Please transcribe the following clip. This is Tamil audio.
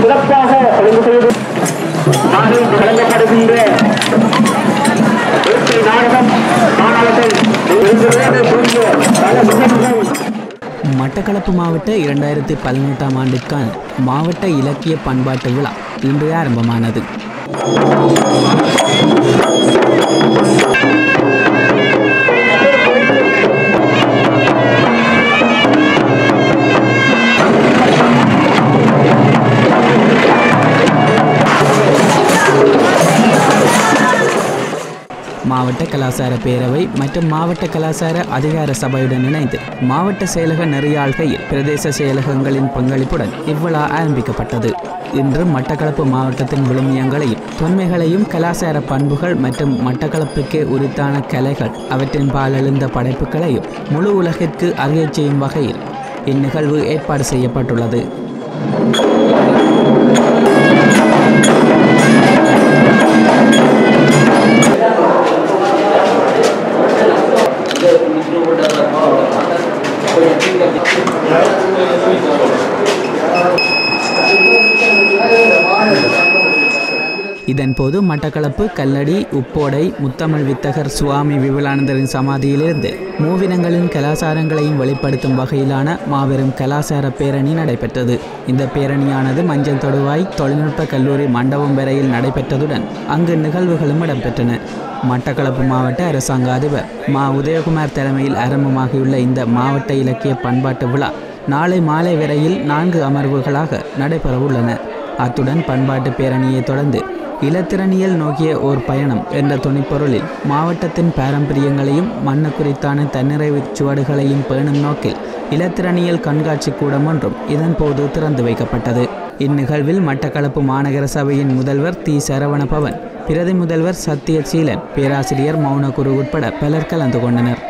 சிறப்பாக ஒழுங்கு செய்து நாளில் வழங்கப்படுகின்ற நாடகம் மாணவர்கள் மட்டக்களப்பு மாவட்ட இரண்டாயிரத்தி பதினெட்டாம் ஆண்டுக்கான மாவட்ட இலக்கிய பண்பாட்டு விழா இன்று ஆரம்பமானது. மாவட்ட கலாசார பேரவை மற்றும் மாவட்ட கலாசார அதிகார சபையுடன் இணைந்து மாவட்ட செயலக நெறியாள்கையில் பிரதேச செயலகங்களின் பங்களிப்புடன் இவ்விழா ஆரம்பிக்கப்பட்டது. இன்று மட்டக்களப்பு மாவட்டத்தின் விழுமியங்களையும் தொன்மைகளையும் கலாசார பண்புகள் மற்றும் மட்டக்களப்புக்கே உரித்தான கலைகள் அவற்றின் பாலெழுந்த படைப்புகளையும் முழு உலகிற்கு அறியச் செய்யும் வகையில் இந்நிகழ்வு ஏற்பாடு செய்யப்பட்டுள்ளது. Thank you. இதன்போது மட்டக்களப்பு கல்லடி உப்போடை முத்தமிழ் வித்தகர் சுவாமி விவலானந்தரின் சமாதியிலிருந்து மூவினங்களின் கலாசாரங்களையும் வெளிப்படுத்தும் வகையிலான மாபெரும் கலாசார பேரணி நடைபெற்றது. இந்த பேரணியானது மஞ்சள் தொடுவாய் தொழில்நுட்ப கல்லூரி மண்டபம் வரையில் நடைபெற்றதுடன் அங்கு நிகழ்வுகளும் இடம்பெற்றன. மட்டக்களப்பு மாவட்ட அரசாங்க அதிபர் மா. உதயகுமார் தலைமையில் ஆரம்பமாகியுள்ள இந்த மாவட்ட இலக்கிய பண்பாட்டு விழா நாளை மாலை வரையில் நான்கு அமர்வுகளாக நடைபெறவுள்ளன. அத்துடன் பண்பாட்டு பேரணியை தொடர்ந்து இலத்திரனியல் நோக்கிய ஓர் பயணம் என்ற துணைப்பொருளில் மாவட்டத்தின் பாரம்பரியங்களையும் மண்ணு குறித்தான தன்னிறைவு சுவடுகளையும் பேணும் நோக்கில் இலத்திரனியல் கண்காட்சி கூடம் ஒன்றும் இதன்போது திறந்து வைக்கப்பட்டது. இந்நிகழ்வில் மட்டக்களப்பு மாநகர சபையின் முதல்வர் தி. சரவணபவன் பிரதி முதல்வர் சத்தியசீலன் பேராசிரியர் மௌனகுரு உட்பட பலர் கலந்து கொண்டனர்.